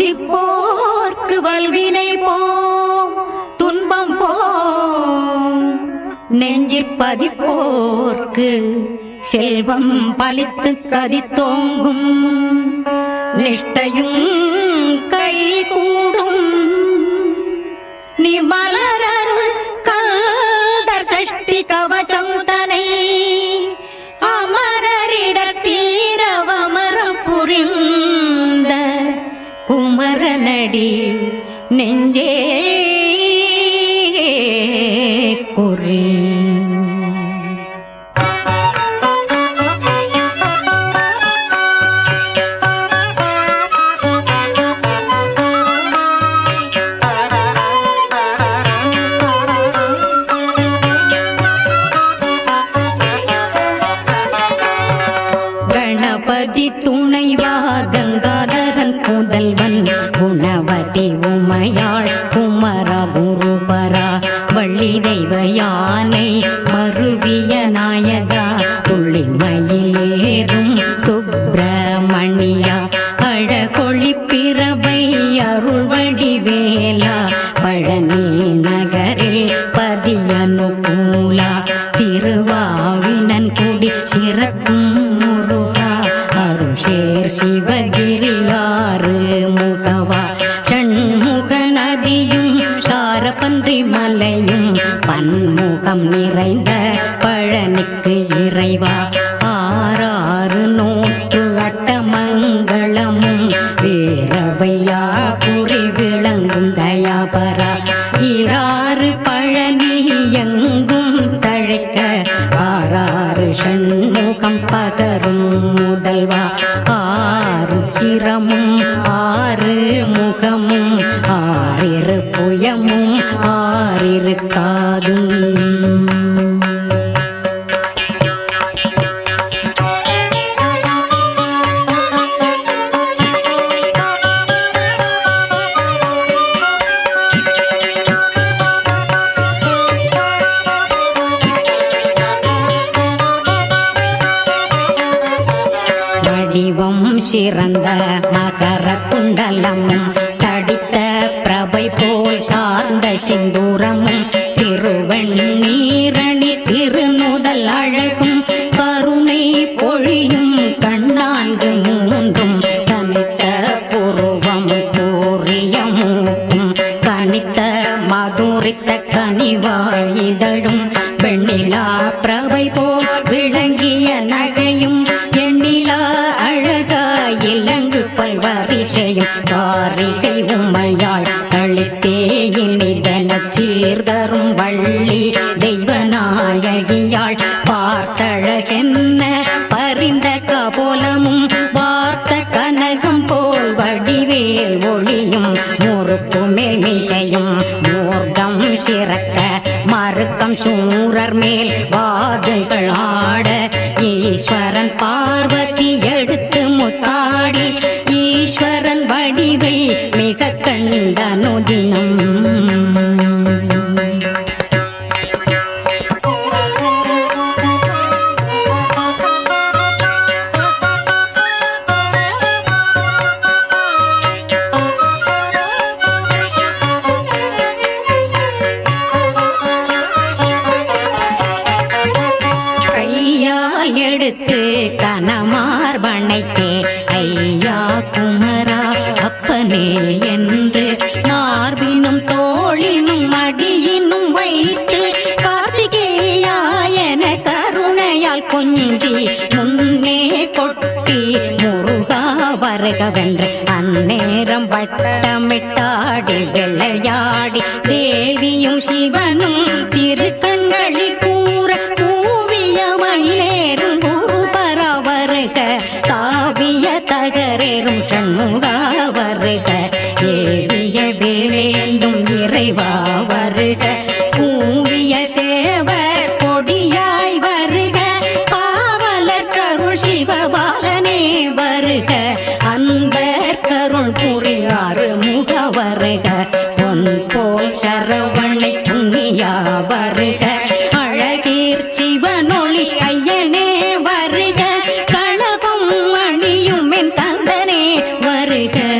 துதிப்போர்க்கு வல்வினை போம். துன்பம் போம். நெஞ்சிற்பதிப்போர்க்கு செல்வம் பலித்து கதித்தோங்கும். நிஷ்டையும் கை கூடும். நிமலரருள் கல்தர் சஷ்டிகா நெஞ்சே குறி. கணபதி துணைவா கங்காதரன் முதல்வன் வேலா பழனி நகரில் பதியனுகூலா திருவாவினன் குடி சிறக்கும் முருகா. அருள் சேர் சிவகிரியாறு முகவா. ஷண்முக நதியும் சாரபன்றி மலையும் பன்முகம் நிறைந்த பழனிக்கு இறைவா. ஆறாறு நூற்று அட்டமங்களமும் வீரவையா ஆறு சிரமும் ஆறு முகமும் ஆறிரு புயமும் ஆறிரு வடிவம் பார்த்தாள் பார்த்தழகென்ன பரிந்த கபோலமும் வார்த்த கனகம் போல் வடிவேல் ஒளியும் முறுப்பு மேல் மிசையும் மூர்க்கம் சிறக்க மறுக்கம் சூரர் மேல் வாதுகள் ஆட ஈஸ்வர கொஞ்சி முன்னே கொட்டி முருகா வருகவென்று அந்நேரம் வட்டமிட்டாடி விளையாடி தேவியும் சிவனும் திருக்கண்களி கூற கூவிய மயிலேறும் குருபர வருக. தாவிய தகரேறும் சண்முகா வருக. ஏவிய வேலேந்தும் இறைவா வருக. Take it.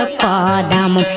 அகற்றிய பாதமும்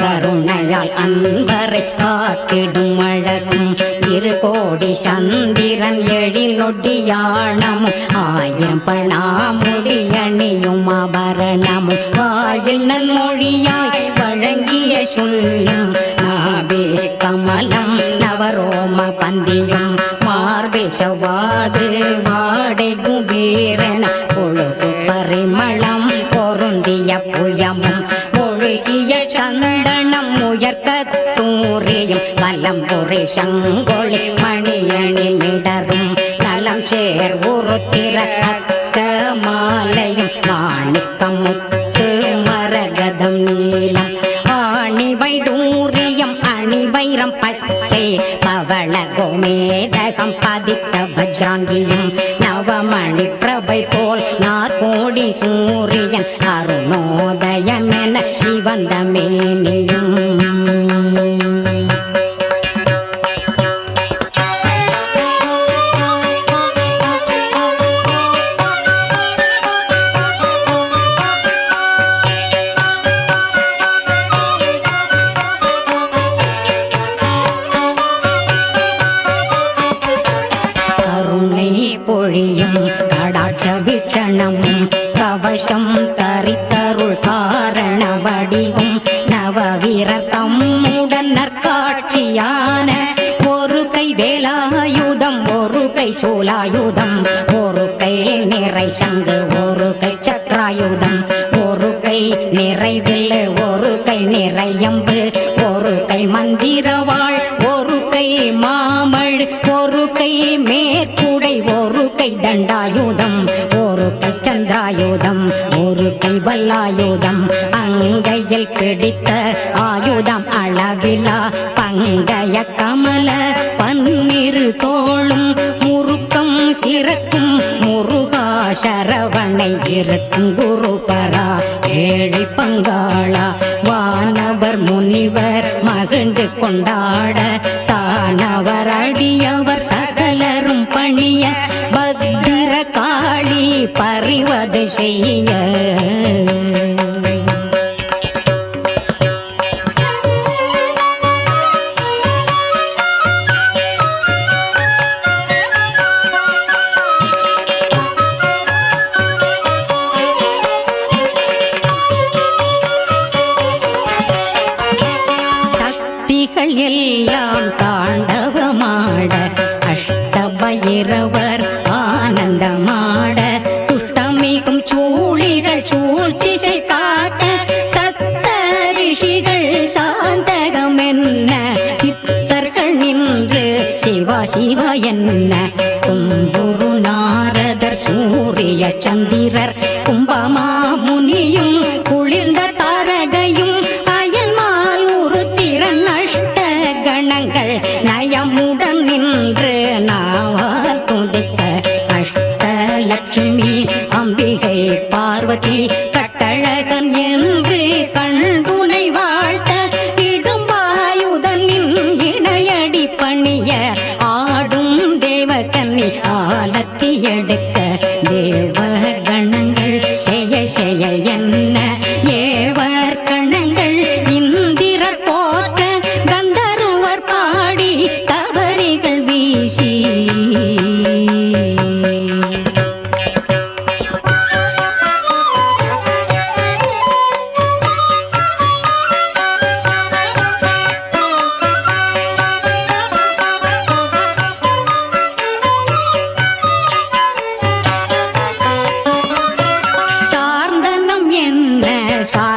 கருணையால் அன்பரை காத்திடும் அழகும். இரு கோடி சந்திரன் எழிலொடியானமும் ஆயிரம் பணாமுடி அணியும் ஆபரணமும். வாயில் நன்மொழியாய் வழங்கிய சொல்லும் நாவே கமலம் நவரோம பந்தியம். மார்பில் செவ்வாது வாடை குபீரன பொழுது பரிமளம் பொருந்திய புயமும். ஒழுகிய சந்தனம் உயர்க்க தூரியும் வலம் பொறி சங்கொழி மணியணி மிடரும் நலம் சேர் உருத்திர அக்க மாலையும் மாணிக்கம் முத்து மரகதம் நீலம் ஆணிவை டூரியம் அணிவைரம் பச்சை பவள கோமேதகம் பதித்த வஜ்ராங்கியும் நவமணி பிரபை போல் நார் கோடி சூரியன் அருணோத வந்த மேனியும் பொழியும் கடாட்ச விட்டணமும் கவசம் தரித்தருள் காரண வடிவும் நவவீரர் தம்முடன் நற்காட்சியான ஒரு கை வேலாயுதம் ஒரு கை சூலாயுதம் ஒரு கை நிறை சங்கு ஒரு கை சக்கராயுதம் ஒரு கை நிறைவில்லு ஒரு கை நிறையம்பு ஒரு கை மந்திரவாள் ஒரு கை மாமழ் ஒரு கை மேற்குடை ஒரு கை தண்டாயுதம் ஒரு கை சந்திராயுதம் ஒரு கை வல்லாயுதம் அங்கையில் பிடித்த ஆயுதம் அளவிலா பங்கைய கமல பன்னிரு தோளும் முறுக்கம் சிறக்கும் முருகா சரவணை இருக்கும் குருபரா ஏழை பங்காளா வானவர் முனிவர் மகிழ்ந்து கொண்டாட தானவர் அடிய அது செய்ய. சக்திகள் எல்லாம் தாண்டவமாட அஷ்டபயிரவர் ஆனந்தமாட. சிவ என்ன? தும்புரு நாரதர் சூரிய சந்திரர் கும்பமா முனியும் குளிர்ந்த தாரகையும் அயல்மால் ஒரு திறன் அஷ்ட கணங்கள் நயமுடன் நின்று நாவால் துதிக்க அஷ்டலட்சுமி அம்பிகை பார்வதி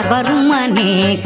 சார்வரும் அநேக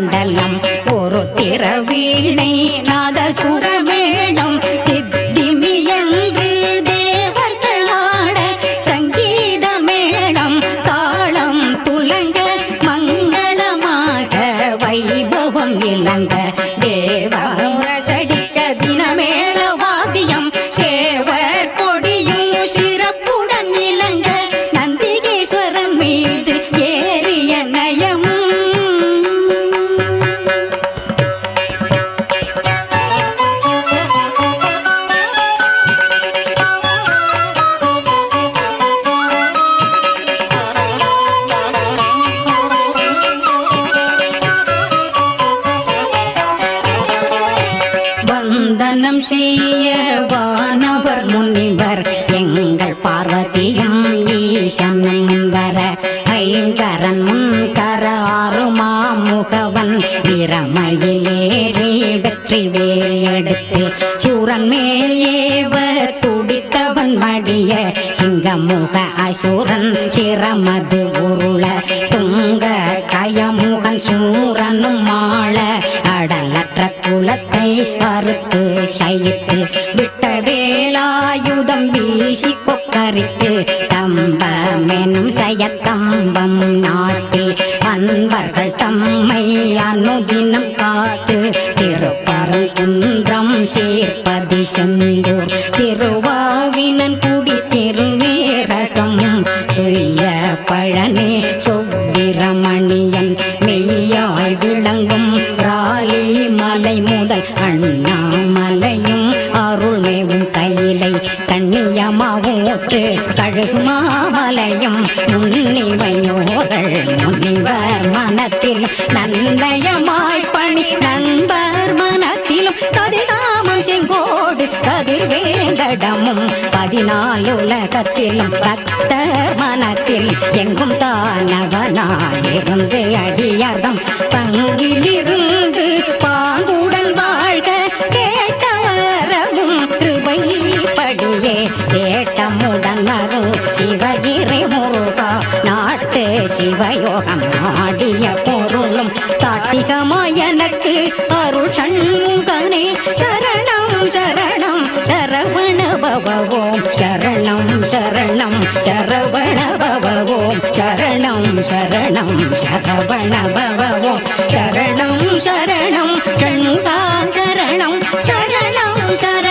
Ándale. தானம் செய்ய வானவர் முனிவர். எங்கள் பார்வதியும் ஈசனும் வர ஐங்கரன் முன்கர ஆறுமா முகவன் பிரமையிலேறி வெற்றி வேல் எடுத்து சூரன் மேல் ஏவ துடித்தவன் மடிய சிங்கமுக அசுரன் சிரமது உருள. துங்க கயமுகன் சூரனும் மாள சைத்து விட்ட வேலாயுதம் வீசி கொக்கரித்து தம்பமெனும் சயத்தம்பம் நாட்டில் அன்பர்கள் தம்மை அனுதினம் காத்து திருப்பரங்குன்றம் சேர்ப்பதி செந்தூர் திருவாவினன் குடி திருவேரகம் துய்ய பழனி சுப்பிரமணியன் மெய் கண்ணியமாவூற்று கழுகுமாமலையும் முன்னிவையோர்கள் முனிவர் மனத்தில் நன்மயமாய் பணி நண்பர் மனத்திலும் கதிராமம் செங்கோடு கதிர் வேண்டடமும் பதினாலு உலகத்திலும் பக்த மனத்தில் எங்கும் தானவனாயிருந்து அடியார்தம் பங்கிலிருந்து தேட்டமுடன் அருள் சிவகிரி முருகா நாட்டு சிவயோகம் ஆடிய பொருளும் தாட்டிகமா எனக்கு அருள் சண்முகனே. சரணம் சரணம் சரவண பவவோம் சரணம் சரணம் சரவண பவவோம் சரணம் சரணம் சரவண பவவோம் சரணம் சரணம் கண்கா சரணம் சரணம் சரணம்